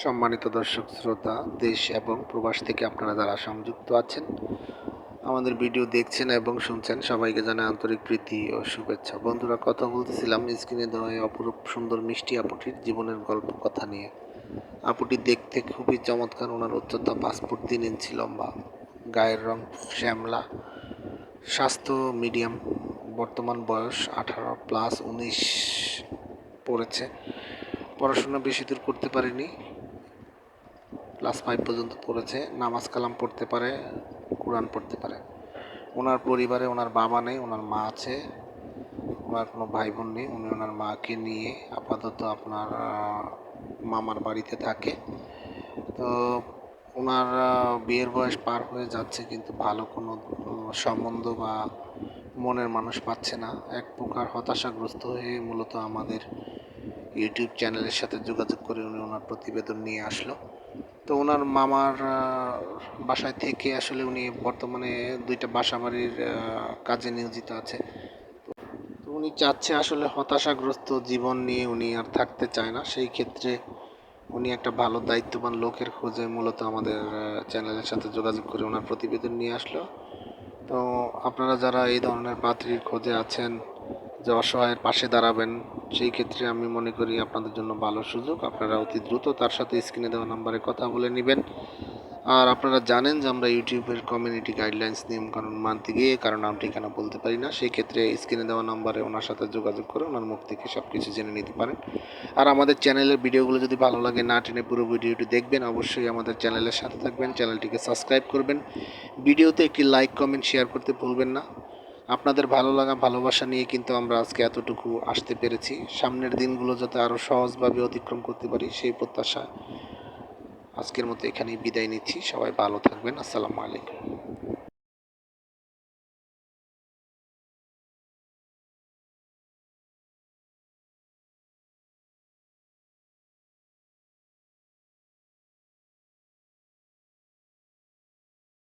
সম্মানিত দর্শক, শ্রোতা, দেশ এবং প্রবাস থেকে আপনারা যারা সংযুক্ত আছেন, আমাদের ভিডিও দেখছেন এবং শুনছেন, সবাইকে জানাই আন্তরিক প্রীতি ও শুভেচ্ছা। বন্ধুরা, কথা বলতেছিলাম, স্ক্রিনে দেওয়া অপরূপ সুন্দর মিষ্টি আপুটির জীবনের গল্প কথা নিয়ে। আপুটি দেখতে খুবই চমৎকার, ওনার উচ্চতা পাঁচ ফুট তিন ইঞ্চি লম্বা, গায়ের রং শ্যামলা, স্বাস্থ্য মিডিয়াম, বর্তমান বয়স আঠারো প্লাস উনিশ পড়েছে। পড়াশোনা বেশি দূর করতে পারেনি ক্লাস ফাইভ পর্যন্ত পড়েছে, নামাজ কালাম পড়তে পারে, কোরআন পড়তে পারে। ওনার পরিবারে ওনার বাবা নেই, ওনার মা আছে, ওনার কোনো ভাই বোন নেই, উনি ওনার মাকে নিয়ে আপাতত আপনার মামার বাড়িতে থাকে। তো ওনার বিয়ের বয়স পার হয়ে যাচ্ছে কিন্তু ভালো কোনো সম্বন্ধ বা মনের মানুষ পাচ্ছে না। এক প্রকার হতাশাগ্রস্ত হয়ে মূলত আমাদের ইউটিউব চ্যানেলের সাথে যোগাযোগ করে উনি ওনার প্রতিবেদন নিয়ে আসলো। তো ওনার মামার বাসায় থেকে আসলে উনি বর্তমানে দুইটা বাসা বাড়ির কাজে নিয়োজিত আছে। তো উনি চাচ্ছে আসলে হতাশাগ্রস্ত জীবন নিয়ে উনি আর থাকতে চায় না। সেই ক্ষেত্রে উনি একটা ভালো দায়িত্ববান লোকের খোঁজে মূলত আমাদের চ্যানেলের সাথে যোগাযোগ করে ওনার প্রতিবেদন নিয়ে আসলো। তো আপনারা যারা এই ধরনের পাত্রীর খোঁজে আছেন, যে অসহায়ের পাশে দাঁড়াবেন সেই ক্ষেত্রে আমি মনে করি আপনাদের জন্য ভালো সুযোগ। আপনারা অতি দ্রুত তার সাথে স্ক্রিনে দেওয়া নাম্বারে কথা বলে নেবেন। আর আপনারা জানেন যে আমরা ইউটিউবের কমিউনিটি গাইডলাইন্স নিয়ম কানুন মানতে গিয়ে কারণ নাম, ঠিকানা বলতে পারি না। সেই ক্ষেত্রে স্ক্রিনে দেওয়া নাম্বারে ওনার সাথে যোগাযোগ করে ওনার মুখ থেকে সব কিছু জেনে নিতে পারেন। আর আমাদের চ্যানেলের ভিডিওগুলো যদি ভালো লাগে, না টেনে পুরো ভিডিওটি দেখবেন, অবশ্যই আমাদের চ্যানেলের সাথে থাকবেন। চ্যানেলটিকে সাবস্ক্রাইব করবেন। ভিডিওতে একটি লাইক কমেন্ট শেয়ার করতে ভুলবেন না। আপনাদের ভালো লাগা, ভালোবাসা নিয়ে কিন্তু আমরা আজকে এতটুকু আসতে পেরেছি। সামনের দিনগুলো যাতে আরও সহজভাবে অতিক্রম করতে পারি, সেই প্রত্যাশা আজকের মতো এখানেই বিদায় নিচ্ছি। সবাই ভালো থাকবেন। আসসালামু আলাইকুম।